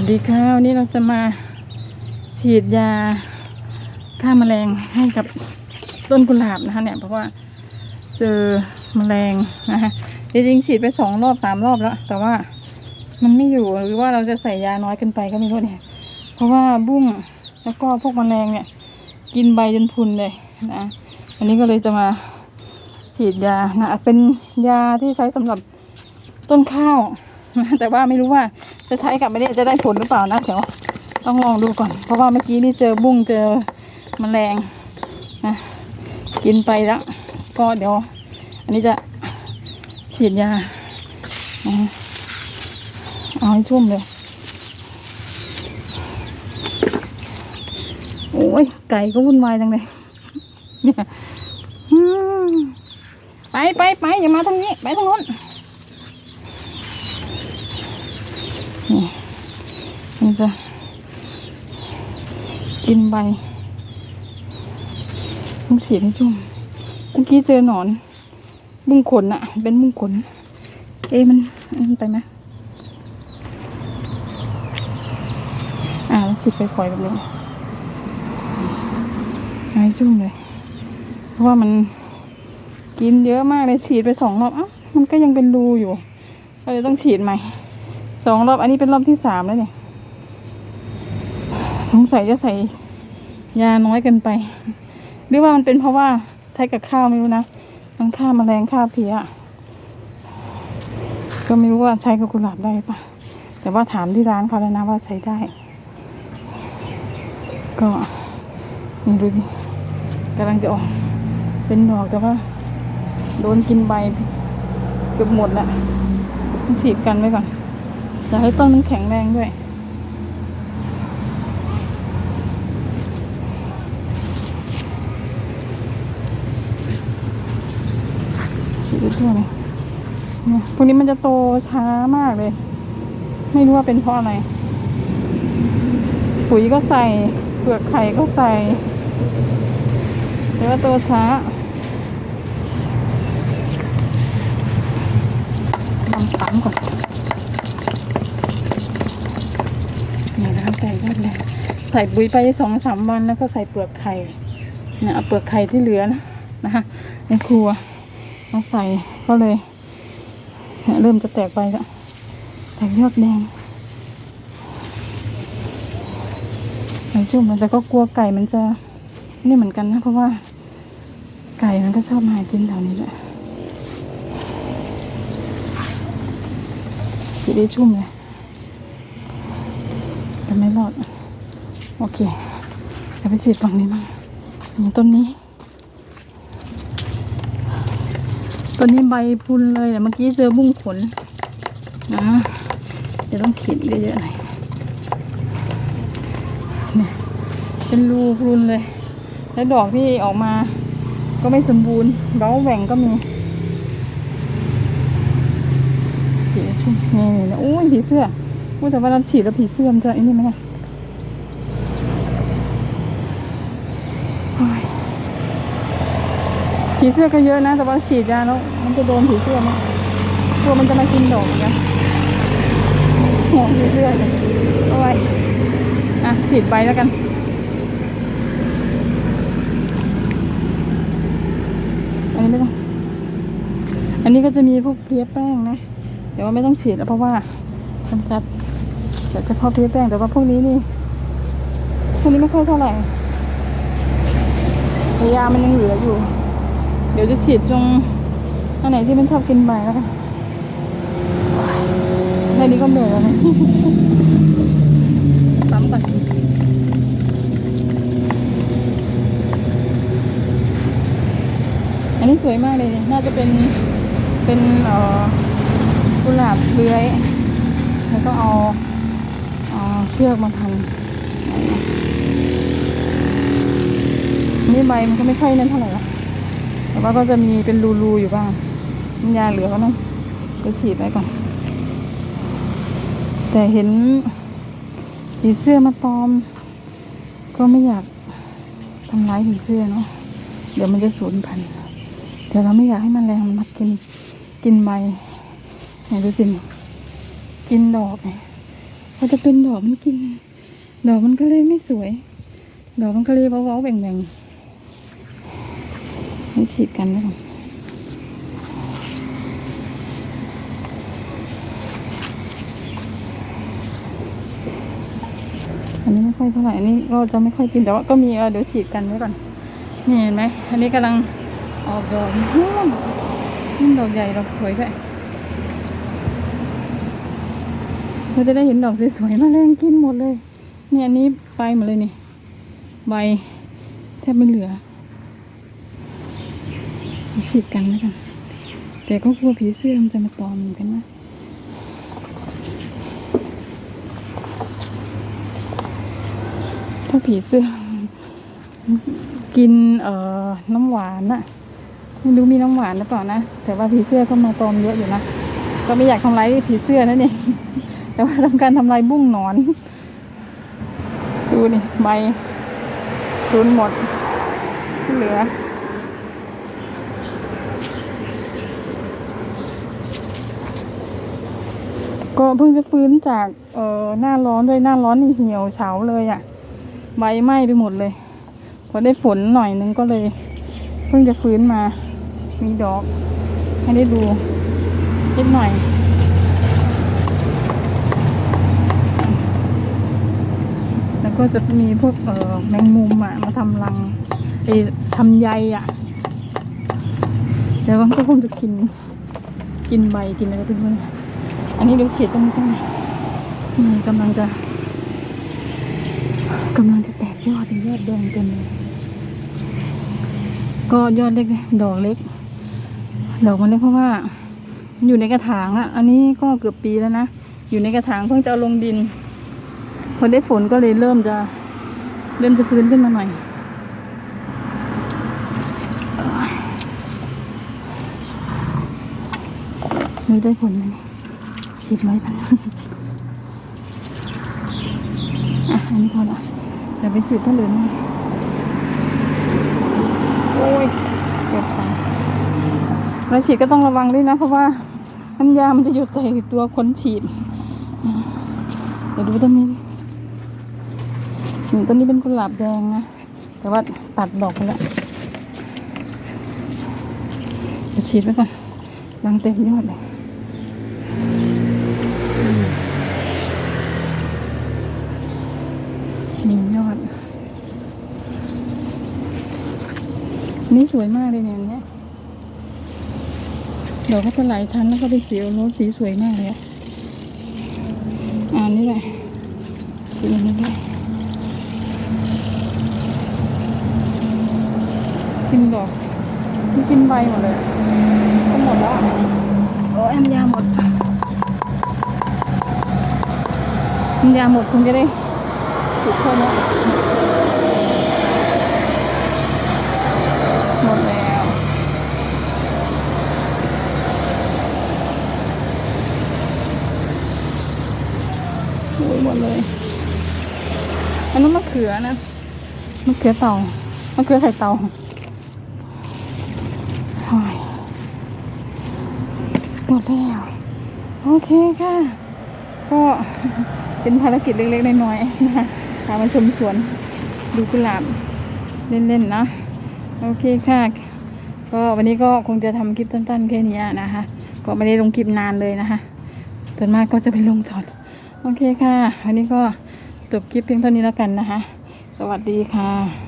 วัสดีค่ะวันนี้เราจะมาฉีดยาฆ่าแมลงให้กับต้นกุหลาบนะคะ เนี่ยเพราะว่าเจอแมลงนะคะจริงๆฉีดไปสองรอบสามรอบแล้ว แต่ว่ามันไม่อยู่หรือว่าเราจะใส่ยาน้อยเกินไปก็ไม่รู้เนี่ยเพราะว่าบุ้งแล้วก็พวกแมลงเนี่ย กินใบจนพุนเลยนะอันนี้ก็เลยจะมาฉีดยานะเป็นยาที่ใช้สำหรับต้นข้าว แต่ว่าไม่รู้ว่าจะใช้กับไม่ได้จะได้ผลหรือเปล่านะเดี๋ยวต้องลองดูก่อน เพราะว่าเมื่อกี้นี่เจอบุ้งเจอแมลงนะกินไปแล้วก็เดี๋ยว อันนี้จะฉีดยาเอาให้ชุ่มเลยโอ้ยไก่ก็วุ่นวายจังเลยเนี่ยไปไปไปอย่ามาทางนี้ ไปทางโน้นมัน จะ กินใบต้องฉีดให้ชุ่มเมื่อกี้เจอหนอน บุ้งขนอะเป็นบุ้งขน เอ๊ะมันมันไปไหมอ่าแล้วฉีดไปปล่อยแบบนี้หายชุ่มเลย เพราะว่ามันกินเยอะมากเลยฉีดไปสองรอบอะมันก็ยังเป็นรูอยู่ ก็เลยต้องฉีดใหม่สองรอบ อันนี้เป็นรอบที่สามแล้วเนี่ย งสัยจะใส่ยาน้อยเกินไป หรือว่ามันเป็นเพราะว่าใช้กับข้าวไม่รู้นะมันฆ่ามแมลงฆ่าเพี้ยก็ไม่รู้ว่าใช้กับกุหลาบได้ปะแต่ว่าถามที่ร้านเขาแล้วนะว่าใช้ได้ ก็นี่ดูสิกำลังจะออก เป็นดอกแต่ว่า โดนกินใบเกือบหมดแล้วต้องฉีดกันไว้ก่อนอยากให้ต้นมันแข็งแรงด้วย ดทั่วเลยพวกนี้มันจะโตช้ามากเลย ไม่รู้ว่าเป็นเพราะอะไร ปุ๋ยก็ใส่เปลือกไข่ก็ใส่แต่ว่าโตช้าทำปั๊มก่อนนี่นะใส่ยอดแรงใส่ปุ๋ยไปสองสามวันแล้วก็ใส่เปลือกไข่เนี่ยเอาเปลือกไข่ที่เหลือนะนะคะในครัว มาใส่ก็เลย เริ่มจะแตกไปแล้วแตกยอดแดงใส่ชุ่มแต่ก็กลัวไก่มันจะนี่เหมือนกันนะ เพราะว่า ไก่มันก็ชอบมาหากินแถวนี้แหละสีได้ชุ่มเลยแต่ไม่รอด โอเคเดี๋ยวไปฉีดฝั่งนี้มั่งนี่ต้นนี้ ต้นนี้ใบพุนเลยแต่เมื่อกี้เจอบุ้งขนนะเดี๋ยวต้องฉีดเยอะๆหน่อยเนี่ยเป็นรูพรุนเลย แล้วดอกที่ออกมาก็ไม่สมบูรณ์เบ้าแหว่งก็มีสีชุ่มนี่นี่โอ้ยผีเสื้อโอ้ยแต่ว่าเราฉีดแล้วผีเสื้อมันจะไอ้นี่ไหมเนี่ยโอ้ย ผีเสื้อก็เยอะนะ แต่ว่าฉีดยาแล้วมันจะโดนผีเสื้อมั้ยกลัวมันจะมากินดอกอย่างเงี้ยห่วผีเสื้อเลยเอาไว้อะฉีดไปแล้วกันอันนี้ไม่ต้อง อันนี้ก็จะมีพวกเพลี้ยแป้งนะเดี๋ยวว่าไม่ต้องฉีดแล้วเพราะว่ากำจัดแต่เฉพาะเพลี้ยแป้งแต่ว่าพวกนี้นี่พวกนี้ไม่ค่อยเท่าไหร่ยามันยังเหลืออยู่ ดี๋ยวจะฉีดตรงอันไหนที่มันชอบกินใบแล้วกันแค่นี้ก็เหนื่อยแล้วนะปั๊มก่อนอันนี้สวยมากเลยเนี่ยน่าจะเป็นเป็นเอ่อกุหลาบเลื้อย แล้วก็เอาเอาเชือกมาพันนี่ใบมันก็ไม่ค่อยนั่นเท่าไหร่หรอก แต่ว่าก็จะมีเป็นรูๆอยู่บ้างน้ำยาเหลือก็ต้องเดี๋ยวฉีดไว้ก่อน แต่เห็นผีเสื้อมาตอม ก็ไม่อยากทำร้ายผีเสื้อเนาะเดี๋ยวมันจะสูญพันธุ์แต่เราไม่อยากให้มันแรงมันมากินกินใบไหนดูสิกินดอกเนี่ยพอจะเป็นดอกมันกิน ดอกมันก็เลยไม่สวย ดอกมันก็เลยเว้าๆแบ่งๆ ให้ฉีดกันแล้วกันอันนี้ไม่ค่อยเท่าไหร่ อันนี้ก็จะไม่ค่อยกินแต่ว่าก็มีเออเดี๋ยวฉีดกันไว้ก่อน นี่เห็นไหม อันนี้กำลังออกดอกอืมนี่ดอกใหญ่ดอกสวยด้วยเราจะได้เห็นดอกสวยๆมาแรงกินหมดเลย เนี่ยอันนี้ไปหมดเลยนี่ ใบแทบไม่เหลือ ฉีดกันแล้วกัน แต่ก็กลัวผีเสื้อมันจะมาตอมเหมือนกันนะถ้าผีเสื้อ กินเอ่อน้ำหวานน่ะไม่รู้มีน้ำหวานหรือเปล่านะ แต่ว่าผีเสื้อก็มาตอมเยอะอยู่นะ ก็ไม่อยากทำร้ายผีเสื้อนั่นเอง แต่ว่าทำการทำลายบุ้งหนอน ดูนี่ใบรุนหมด เหลือ ก็เพิ่งจะฟื้นจากเอ่อหน้าร้อนด้วยหน้าร้อนนี่เหี่ยวเฉาเลยอะ่ะ ใบไหม้ไปหมดเลย พอได้ฝนหน่อยนึงก็เลย เพิ่งจะฟื้นมา มีดอกให้ได้ดูนิดหน่อยแล้วก็จะมีพวกเอ่อแมงมุมอะมาทำรังไอทำใยอะ เดี๋ยวมันก็คงจะกิน กินใบกินอะไรไปด้วย อันนี้เดี๋ยวฉีดตรงนี้ใช่ไหมนี่กำลังจะกำลังจะแตกยอดเป็นยอดแดงเต็มเลยก็ยอดเล็กดอกเล็ก ดอกมันเล็กเพราะว่ามันอยู่ในกระถางอะอันนี้ก็เกือบปีแล้วนะ อยู่ในกระถางเพิ่งจะเอาลงดิน พอได้ฝนก็เลยเริ่มจะ เริ่มจะฟื้นขึ้นมาหน่อยนี่ได้ผลไหม เนี่ยฉีดไว้พันอะอันนี้พอละเดี๋ยวไปฉีดต้นอื่นะโอ้ยเกิดฟังแล้วฉีดก็ต้องระวังด้วยนะ เพราะว่าน้ำยามันจะหยดใส่ตัวคนฉีด เดี๋ยวดูต้นนี้นี่ต้นนี้เป็นกุหลาบแดงนะ แต่ว่าตัดดอกไปแล้วเดี๋ยวฉีดไว้ก่อนรังเต็มยอดเลยมียอด นี่สวยมากเลยเนี่ยอันเนี้ยดอกก็จะหลายชั้นแล้วก็เป็นสีโอรสสีสวยมากเลยอะอ่านี่แหละสีนี้ด้วยกินดอกมันกินใบหมดเลยก็หมดแล้วอะโอ้ยน้ำยาหมดน้ำยาหมดคงจะได้สุดเท่านี้ หมดเลย อันนั้นมะเขือนะ มะเขือเต่ามะเขือไข่เต่าหมดแล้ว โอเคค่ะ ก็เป็นภารกิจเล็กๆน้อยๆนะคะพามาชมสวนดูกุหลาบเล่นๆนะ โอเคค่ะ ก็วันนี้ก็คงจะทำคลิปสั้นๆแค่นี้นะคะ ก็ไม่ได้ลงคลิปนานเลยนะคะส่วนมากก็จะไปลงจอด โอเคค่ะ วันนี้ก็จบคลิปเพียงเท่านี้แล้วกันนะคะ สวัสดีค่ะ